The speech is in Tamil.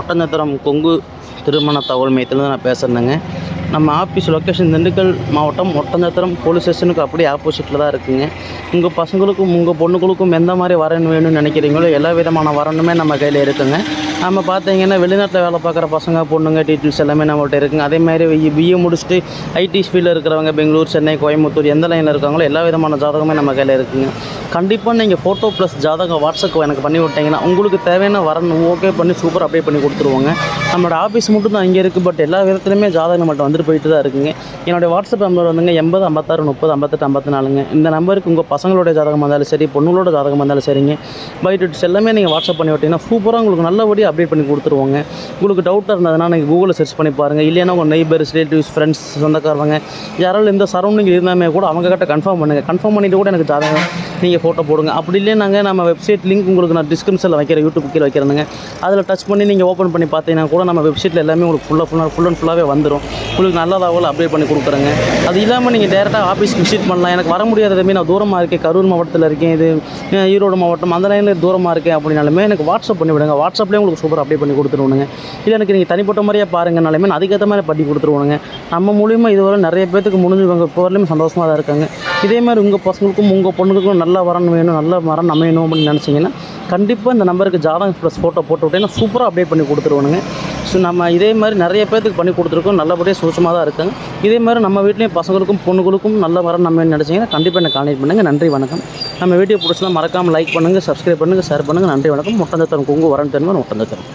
ஒட்டஞ்சத்திரம் கொங்கு திருமண தகவல் மையத்தில் நான் பேசுகிறேங்க நம்ம ஆஃபீஸ் லொக்கேஷன் திண்டுக்கல் மாவட்டம் ஒட்டஞ்சத்திரம் போலீஸ் ஸ்டேஷனுக்கு அப்படியே ஆப்போசிட்டில் தான் இருக்குங்க. உங்கள் பசங்களுக்கும் உங்கள் பொண்ணுங்களுக்கும் எந்த மாதிரி வரன் வேணும்னு நினைக்கிறீங்களோ எல்லா விதமான வரணுமே நம்ம கையில் இருக்குங்க. நம்ம பார்த்தீங்கன்னா வெளிநாட்டில் வேலை பார்க்குற பசங்க பொண்ணுங்க டீட்டெயில்ஸ் எல்லாமே நம்மள்ட்ட இருக்குங்க. அதே மாதிரி பிஏ முடிச்சுட்டு ஐடி ஃபீல்டில் இருக்கிறவங்க பெங்களூர் சென்னை கோயம்புத்தூர் எந்த லைனில் இருக்காங்களோ எல்லா விதமான ஜாதகமே நம்ம கையில் இருக்குங்க. கண்டிப்பாக நீங்கள் ஃபோட்டோ ப்ளஸ் ஜாதகம் வாட்ஸ்அப் எனக்கு பண்ணி விட்டீங்கன்னா உங்களுக்கு தேவையான வரணும் ஓகே பண்ணி சூப்பர் அப்டேட் பண்ணி கொடுத்துருவோங்க. நம்மளோட ஆஃபீஸ் மட்டும் தான் இங்கே இருக்குது பட் எல்லா விதத்துலையுமே ஜாதகம் நம்மள்ட்ட வந்துட்டு போயிட்டு தான் இருக்குங்க. என்னுடைய வாட்ஸ்அப் நம்பர் வந்துங்க எண்பது ஐம்பத்தாறு முப்பது ஐம்பத்தெட்டு ஐம்பத்தி நாலுங்க இந்த நம்பருக்கு உங்கள் பசங்களோட ஜாதகம் வந்தாலும் சரி பொண்ணுங்களோட ஜாதகம் வந்தாலும் சரிங்க. பை டீட்டெயில்ஸ் எல்லாமே நீங்கள் வாட்ஸ்அப் பண்ணி விட்டீங்கன்னா சூப்பராக உங்களுக்கு நல்லபடியாக அப்டேட் பண்ணி கொடுத்துருவோங்க. உங்களுக்கு டவுட்டாக இருந்ததுன்னா நீங்கள் கூகுளில் சர்ச் பண்ணி பாருங்கள் இல்லைன்னா உங்கள் நெய்பர்ஸ் ரிலேட்டிவ்ஸ் ஃப்ரெண்ட்ஸ் சொந்தக்காரங்க யாராலும் இந்த சரௌண்டிங் இருந்தாலுமே கூட அவங்க கிட்ட கன்ஃபார்ம் பண்ணுங்கள் கன்ஃபார்ம் பண்ணிவிட்டு கூட எனக்கு ஜாதகம் நீங்கள் ஃபோட்டோ போடுங்க. அப்படி இல்லைனாங்க நம்ம வெப்சைட் லிங்க் உங்களுக்கு நான் டிஸ்கிரிப்ஷனில் வைக்கிறேன் யூடியூப் கீழே வைக்கிறேங்க அதில் டச் பண்ணி நீங்கள் ஓப்பன் பண்ணி பார்த்தீங்கன்னா கூட நம்ம வெப்சைட்டில் எல்லாமே உங்களுக்கு ஃபுல்லாக ஃபுல்லாக ஃபுல் அண்ட் ஃபுல்லாகவே வந்துடும் உங்களுக்கு நல்ல லெவலில் அப்டேட் பண்ணி கொடுக்குறேங்க. அது இல்லாமல் நீங்கள் டேரெக்டாக ஆஃபீஸ்க்கு விசிட் பண்ணலாம். எனக்கு வர முடியாததுமே நான் தூரமாக இருக்கேன். கரூர் மாவட்டத்தில் இருக்கேன். இது ஈரோடு மாவட்டம் அந்த லைனில் தூரமாக இருக்கேன் அப்படின்னாலுமே எனக்கு வாட்ஸ்அப் பண்ணி விடுங்க. வாட்ஸ்அப்லேயே உங்களுக்கு சூப்பர் அப்டேட் பண்ணி கொடுத்துருவோங்க இல்லை எனக்கு நீங்கள் தனிப்பட்ட முறையாக பாருங்கனாலுமே நான் அதுக்கேற்ற மாதிரி பண்ணி கொடுத்துருவோனுங்க. நம்ம மூலியமாக இதுவரை நிறைய பேத்துக்கு முடிஞ்சவங்க இப்போ வரலையுமே சந்தோஷமாக தான் இருக்காங்க. இதே மாதிரி உங்கள் பசங்களுக்கும் உங்கள் பொண்ணுக்கும் நல்ல வரணும் வேணும் நல்ல மரம் அமையணும் அப்படின்னு நினச்சிங்கன்னா கண்டிப்பாக இந்த நம்பருக்கு ஜாதகம் ப்ளஸ் ஃபோட்டோ போட்டு விட்டேன்னா சூப்பராக அப்டேட் பண்ணி கொடுத்துருவானுங்க. ஸோ நம்ம இதே மாதிரி நிறைய பேர்த்துக்கு பண்ணி கொடுத்துருக்கோம். நல்லபடியாக சூட்சமாக தான் இருக்காங்க இதே மாதிரி நம்ம வீட்லேயும் பசங்களுக்கும் பொண்ணுகளுக்கும் நல்ல வரன் நம்ம நினச்சிங்கன்னா கண்டிப்பாக என்ன கான்டெக்ட் பண்ணுங்கள் நன்றி வணக்கம். நம்ம வீடியோ பிடிச்சலாம் மறக்காமல் லைக் பண்ணுங்கள் சப்ஸ்கிரைப் பண்ணுங்கள் ஷேர் பண்ணுங்கள் நன்றி வணக்கம். முட்டந்தத்தரம் குங்கு வரன் தெரியுமா முட்டந்தத்தரம்